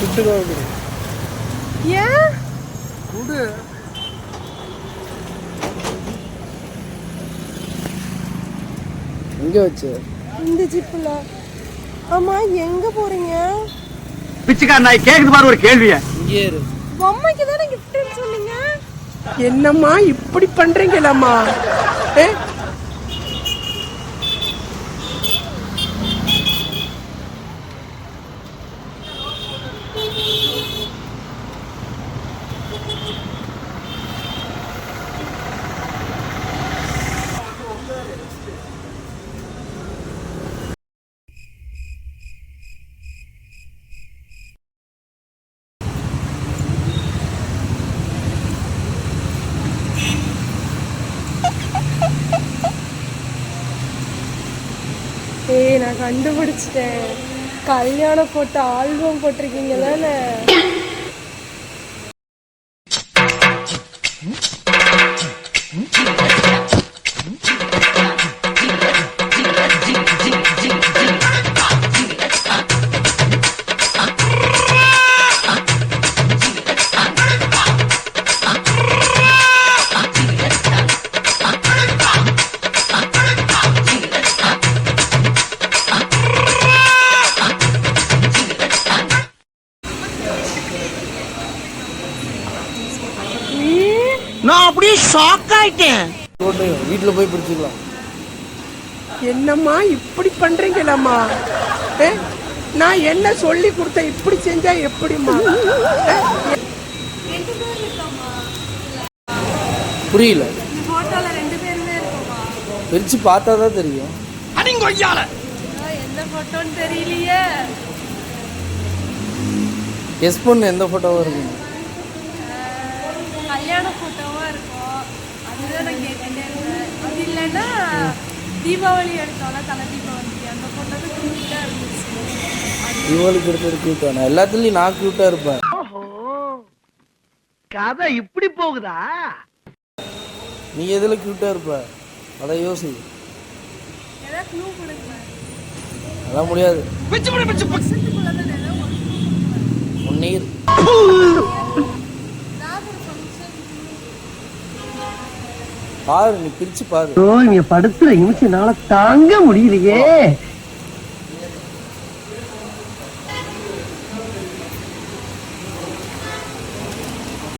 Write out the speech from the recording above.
துட்டுக்காக கொடு ஏன்? கொடு. எங்கே வச்சு? இந்த ஜிப்புல. ஆமா எங்க போறீங்க? பிச்சைக்கார நாய் கேக்குது பாரு ஒரு கேள்விய. இங்கே இரு. பொம்மைக்கு தானே கிஃப்ட்னு சொன்னீங்க? என்னம்மா இப்படி பண்றீங்களம்மா ஏ? ஏய் நான் கண்டுபிடிச்சிட்டேன். கல்யாண போட்டோ ஆல்பம் போட்டிருக்கீங்க தானே? ஏய், நான் அப்படியே ஷாக் ஆயிட்டேன். போட்டு வீட்டில் போய் பிடிச்சிக்கலாம். என்னம்மா இப்படி பண்றீங்களம்மா? நான் என்ன சொல்லி கொடுத்தேன் இப்படி செஞ்சா எப்படிம்மா? புரியல. இந்த போட்டோல ரெண்டு பேருமே இருக்கோமா பிரித்து தான் தெரியும். அடிங்கொய்யால. எந்த போட்டோன்னு தெரியலையே. எஸ் பொண்ணு எந்த ஃபோட்டோவாக இருக்கும் கல்யாண போட்டோவா இருக்கும். அதுதான் நான் இருந்தேன். அது இல்லைன்னா தீபாவளி எடுத்தோம்ல தலை தீபாவளி அந்த போட்டோ தான் கியூட்டா இருந்துச்சு தீபாவளிக்கு எடுத்தது க்யூட்டாக நான் எல்லாத்துலேயும் நான் க்யூட்டாக இருப்பேன். கதை இப்படி போகுதா? நீ எதில் க்யூட்டாக இருப்ப? அதை யோசி. அதெல்லாம் முடியாது. பிச்சு பாரு நீ பிரிச்சு பாரு. இங்க படுத்துற நிமிஷம்னால தாங்க முடியலையே.